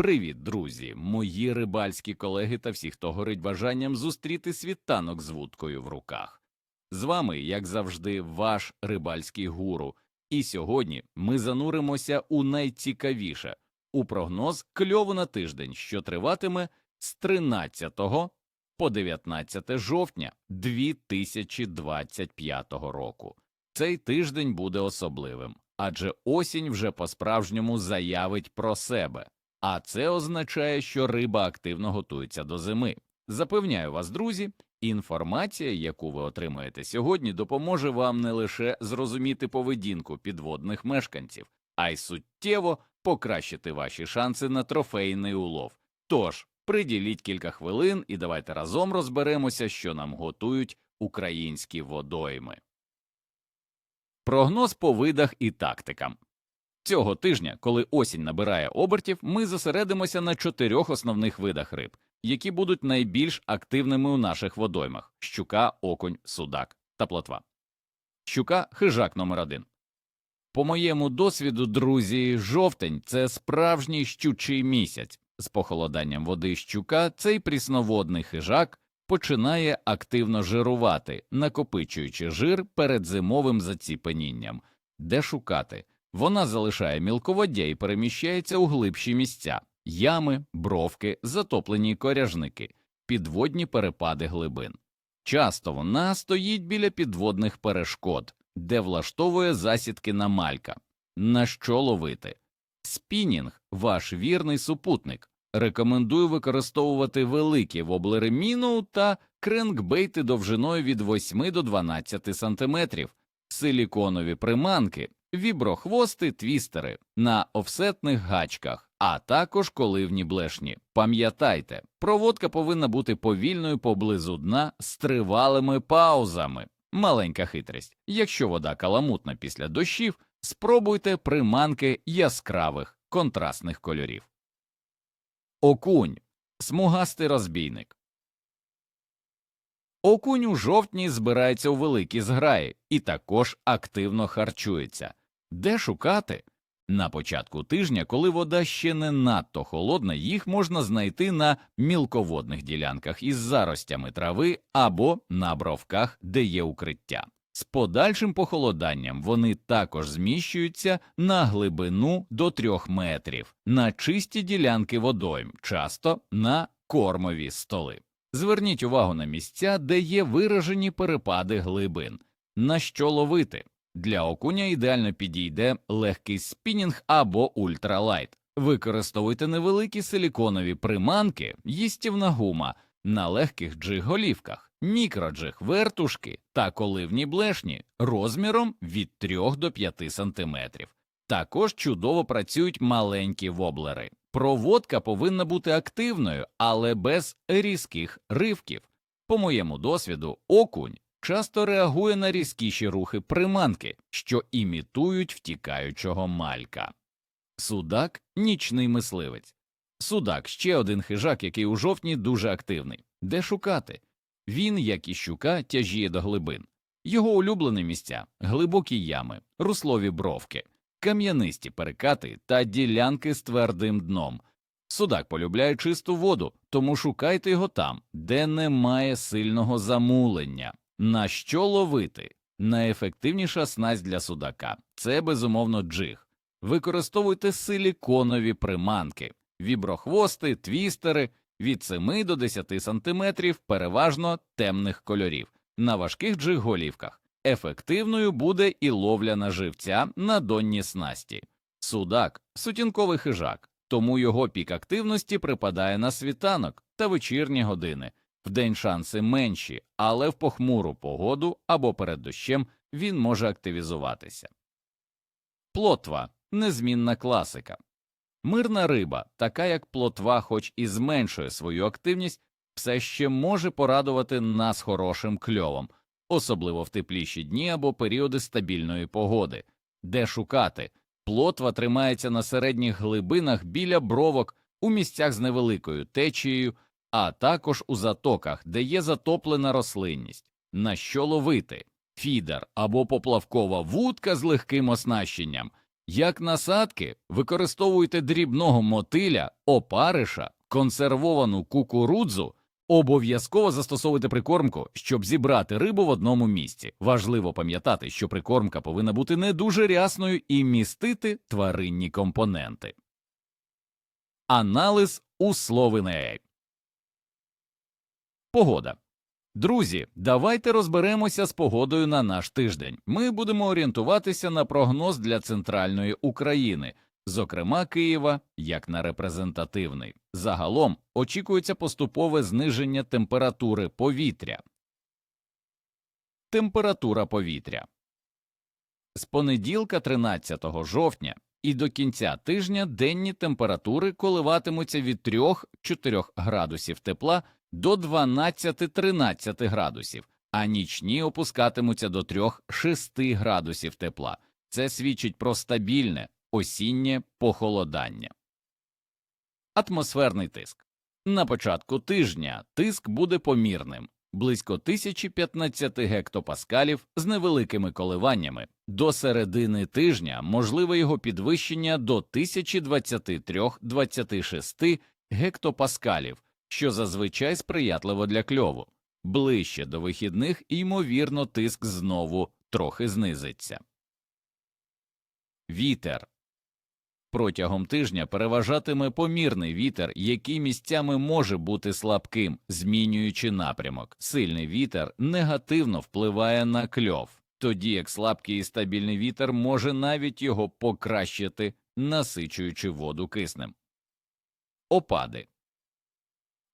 Привіт, друзі, мої рибальські колеги та всі, хто горить бажанням зустріти світанок з вудкою в руках. З вами, як завжди, ваш рибальський гуру, і сьогодні ми зануримося у найцікавіше у прогноз кльову на тиждень, що триватиме з 13 по 19 жовтня 2025 року. Цей тиждень буде особливим, адже осінь вже по-справжньому заявить про себе. А це означає, що риба активно готується до зими. Запевняю вас, друзі, інформація, яку ви отримаєте сьогодні, допоможе вам не лише зрозуміти поведінку підводних мешканців, а й суттєво покращити ваші шанси на трофейний улов. Тож приділіть кілька хвилин і давайте разом розберемося, що нам готують українські водойми. Прогноз по видах і тактикам. Цього тижня, коли осінь набирає обертів, ми зосередимося на чотирьох основних видах риб, які будуть найбільш активними у наших водоймах: щука, окунь, судак та плотва. Щука хижак номер один. По моєму досвіду, друзі, жовтень це справжній щучий місяць. З похолоданням води щука цей прісноводний хижак починає активно жирувати, накопичуючи жир перед зимовим заціпенінням. Де шукати? Вона залишає мілководдя і переміщається у глибші місця ями, бровки, затоплені коряжники, підводні перепади глибин. Часто вона стоїть біля підводних перешкод, де влаштовує засідки на малька. На що ловити? Спінінг ваш вірний супутник. Рекомендую використовувати великі воблери міну та кренкбейти довжиною від 8 до 12 см, силіконові приманки, віброхвости, твістери на офсетних гачках, а також коливні блешні. Пам'ятайте, проводка повинна бути повільною поблизу дна з тривалими паузами. Маленька хитрість. Якщо вода каламутна після дощів, спробуйте приманки яскравих контрастних кольорів. Окунь смугастий розбійник. Окунь у жовтні збирається у великі зграї і також активно харчується. Де шукати? На початку тижня, коли вода ще не надто холодна, їх можна знайти на мілководних ділянках із заростями трави або на бровках, де є укриття. З подальшим похолоданням вони також зміщуються на глибину до трьох метрів, на чисті ділянки водойм, часто на кормові столи. Зверніть увагу на місця, де є виражені перепади глибин, на що ловити. Для окуня ідеально підійде легкий спінінг або ультралайт. Використовуйте невеликі силіконові приманки, їстівна гума на легких джиг-голівках, мікроджиг, вертушки та коливні блешні розміром від 3 до 5 см. Також чудово працюють маленькі воблери. Проводка повинна бути активною, але без різких ривків. По моєму досвіду, окунь часто реагує на різкіші рухи приманки, що імітують втікаючого малька. Судак нічний мисливець. Судак ще один хижак, який у жовтні дуже активний. Де шукати? Він, як і щука, тяжіє до глибин. Його улюблені місця глибокі ями, руслові бровки, кам'янисті перекати та ділянки з твердим дном. Судак полюбляє чисту воду, тому шукайте його там, де немає сильного замулення. На що ловити? Найефективніша снасть для судака це безумовно джиг. Використовуйте силіконові приманки, віброхвости, твістери від 7 до 10 см, переважно темних кольорів, на важких джиг-голівках. Ефективною буде і ловля на живця на донні снасті. Судак сутінковий хижак, тому його пік активності припадає на світанок та вечірні години. Вдень шанси менші, але в похмуру погоду або перед дощем він може активізуватися. Плотва незмінна класика. Мирна риба, така як плотва, хоч і зменшує свою активність, все ще може порадувати нас хорошим кльовом, особливо в тепліші дні або періоди стабільної погоди, де шукати. Плотва тримається на середніх глибинах біля бровок у місцях з невеликою течією а також у затоках, де є затоплена рослинність, на що ловити фідер або поплавкова вудка з легким оснащенням. Як насадки використовуйте дрібного мотиля, опариша, консервовану кукурудзу, обов'язково застосовуйте прикормку, щоб зібрати рибу в одному місці. Важливо пам'ятати, що прикормка повинна бути не дуже рясною і містити тваринні компоненти. Анализ условиней. Погода. Друзі, давайте розберемося з погодою на наш тиждень. Ми будемо орієнтуватися на прогноз для центральної України, зокрема Києва, як на репрезентативний. Загалом очікується поступове зниження температури повітря. Температура повітря з понеділка 13 жовтня і до кінця тижня денні температури коливатимуться від 3-4 градусів тепла до 12-13 градусів, а нічні опускатимуться до 3-6 градусів тепла. Це свідчить про стабільне осіннє похолодання. Атмосферний тиск на початку тижня тиск буде помірним близько 1015 гектопаскалів з невеликими коливаннями. До середини тижня можливе його підвищення до 1023-26 гектопаскалів, що зазвичай сприятливо для кльову. Ближче до вихідних, ймовірно, тиск знову трохи знизиться. Вітер Протягом тижня переважатиме помірний вітер, який місцями може бути слабким, змінюючи напрямок. Сильний вітер негативно впливає на кльов, тоді як слабкий і стабільний вітер може навіть його покращити, насичуючи воду киснем. Опади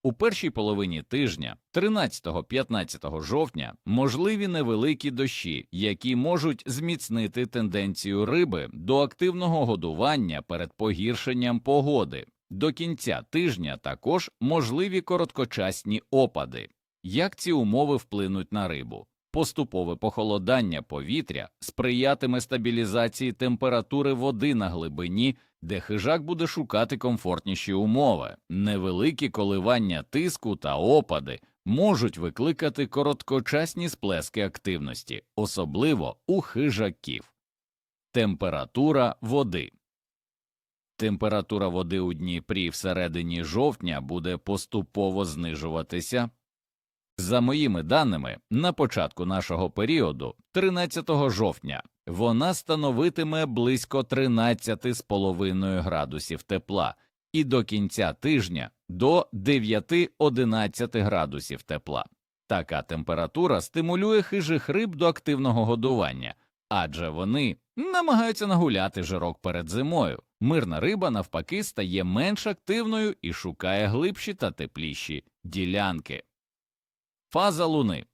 у першій половині тижня, 13-15 жовтня, можливі невеликі дощі, які можуть зміцнити тенденцію риби до активного годування перед погіршенням погоди. До кінця тижня також можливі короткочасні опади. Як ці умови вплинуть на рибу? Поступове похолодання повітря сприятиме стабілізації температури води на глибині, де хижак буде шукати комфортніші умови. Невеликі коливання тиску та опади можуть викликати короткочасні сплески активності, особливо у хижаків. Температура води Температура води у Дніпрі всередині жовтня буде поступово знижуватися. За моїми даними, на початку нашого періоду, 13 жовтня, вона становитиме близько 13,5 градусів тепла і до кінця тижня до 9-11 градусів тепла. Така температура стимулює хижих риб до активного годування, адже вони намагаються нагуляти жирок перед зимою. Мирна риба, навпаки, стає менш активною і шукає глибші та тепліші ділянки. Фаза Луни.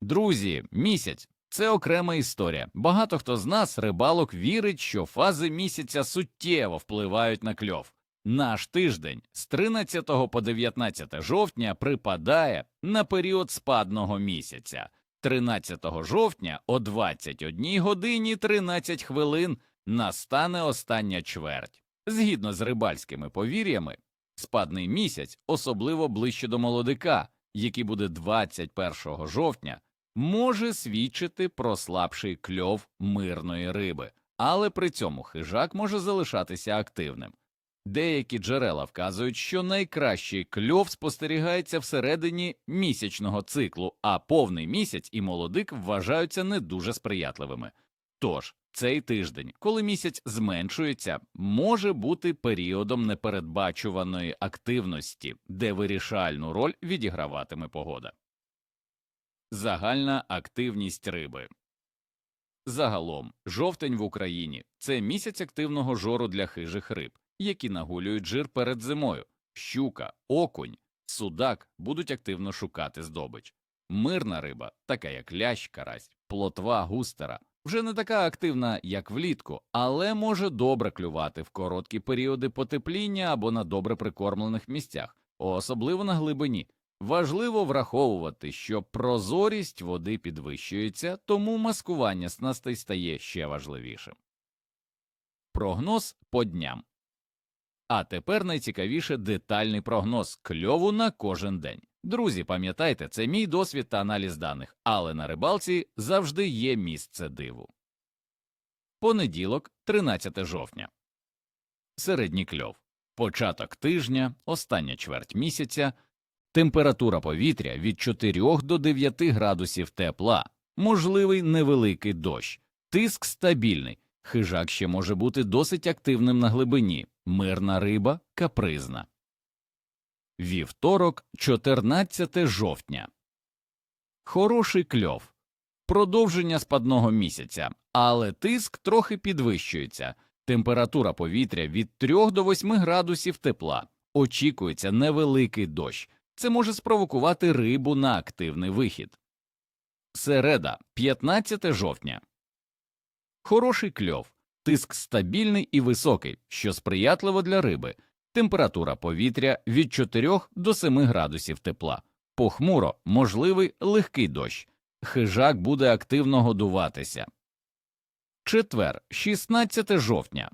Друзі, місяць це окрема історія. Багато хто з нас, рибалок, вірить, що фази місяця суттєво впливають на кльов. Наш тиждень з 13 по 19 жовтня припадає на період спадного місяця. 13 жовтня о 21 годині 13 хвилин настане остання чверть. Згідно з рибальськими повір'ями, спадний місяць особливо ближче до молодика який буде 21 жовтня, може свідчити про слабший кльов мирної риби, але при цьому хижак може залишатися активним. Деякі джерела вказують, що найкращий кльов спостерігається всередині місячного циклу, а повний місяць і молодик вважаються не дуже сприятливими. Тож цей тиждень, коли місяць зменшується, може бути періодом непередбачуваної активності, де вирішальну роль відіграватиме погода. Загальна активність риби загалом жовтень в Україні це місяць активного жору для хижих риб, які нагулюють жир перед зимою. Щука, окунь, судак будуть активно шукати здобич. Мирна риба, така як лящ, карась, плотва, густера вже не така активна, як влітку, але може добре клювати в короткі періоди потепління або на добре прикормлених місцях, особливо на глибині. Важливо враховувати, що прозорість води підвищується, тому маскування снастей стає ще важливішим. Прогноз по дням. А тепер найцікавіше детальний прогноз кльову на кожен день. Друзі, пам'ятайте, це мій досвід та аналіз даних, але на рибалці завжди є місце диву. понеділок, 13 жовтня. Середній кльов. Початок тижня, остання чверть місяця, температура повітря від 4 до 9 градусів тепла, можливий невеликий дощ, тиск стабільний, хижак ще може бути досить активним на глибині, мирна риба капризна. Вівторок, 14 жовтня. Хороший кльов. Продовження спадного місяця, але тиск трохи підвищується. Температура повітря від 3 до 8 градусів тепла. Очікується невеликий дощ. Це може спровокувати рибу на активний вихід. Середа, 15 жовтня. Хороший кльов. Тиск стабільний і високий, що сприятливо для риби. Температура повітря від 4 до 7 градусів тепла. Похмуро, можливий легкий дощ. Хижак буде активно годуватися. Четвер, 16 жовтня.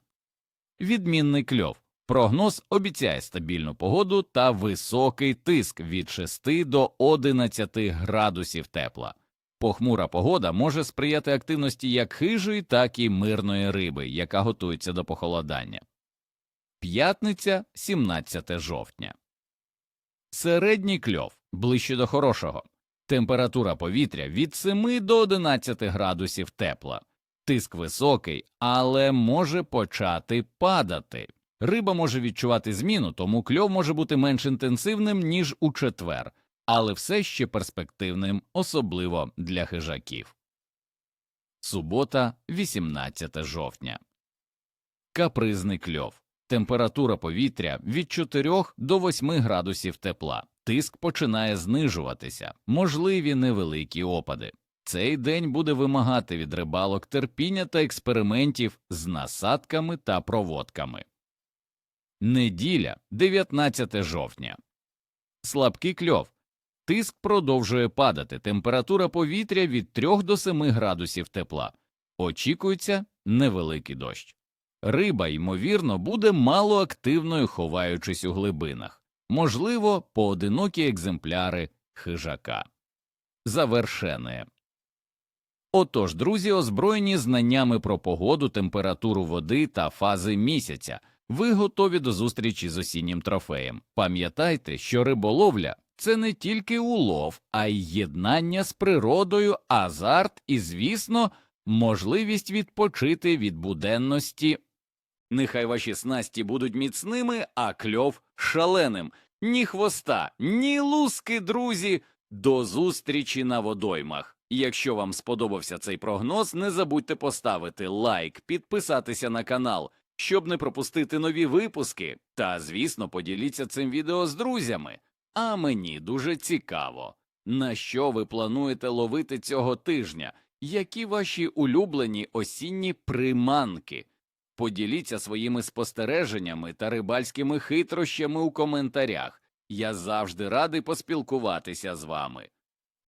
Відмінний кльов. Прогноз обіцяє стабільну погоду та високий тиск від 6 до 11 градусів тепла. Похмура погода може сприяти активності як хижої, так і мирної риби, яка готується до похолодання. П'ятниця, 17 жовтня. Середній кльов ближче до хорошого. Температура повітря від 7 до 11 градусів тепла. Тиск високий, але може почати падати. Риба може відчувати зміну, тому кльов може бути менш інтенсивним, ніж у четвер, але все ще перспективним, особливо для хижаків. Субота, 18 жовтня. Капризний кльов. Температура повітря від 4 до 8 градусів тепла. Тиск починає знижуватися, можливі невеликі опади. Цей день буде вимагати від рибалок терпіння та експериментів з насадками та проводками. Неділя, 19 жовтня. Слабкий кльов. Тиск продовжує падати. Температура повітря від 3 до 7 градусів тепла. Очікується невеликий дощ. Риба, ймовірно, буде малоактивною, ховаючись у глибинах, можливо, поодинокі екземпляри хижака. Завершене. Отож, друзі, озброєні знаннями про погоду, температуру води та фази місяця, ви готові до зустрічі з осіннім трофеєм. Пам'ятайте, що риболовля це не тільки улов, а й єднання з природою, азарт і, звісно, можливість відпочити від буденності. Нехай ваші снасті будуть міцними, а кльов шаленим. Ні хвоста, ні луски, друзі. До зустрічі на водоймах. Якщо вам сподобався цей прогноз, не забудьте поставити лайк, підписатися на канал, щоб не пропустити нові випуски. Та, звісно, поділіться цим відео з друзями. А мені дуже цікаво, на що ви плануєте ловити цього тижня, які ваші улюблені осінні приманки. Поділіться своїми спостереженнями та рибальськими хитрощами у коментарях. Я завжди радий поспілкуватися з вами.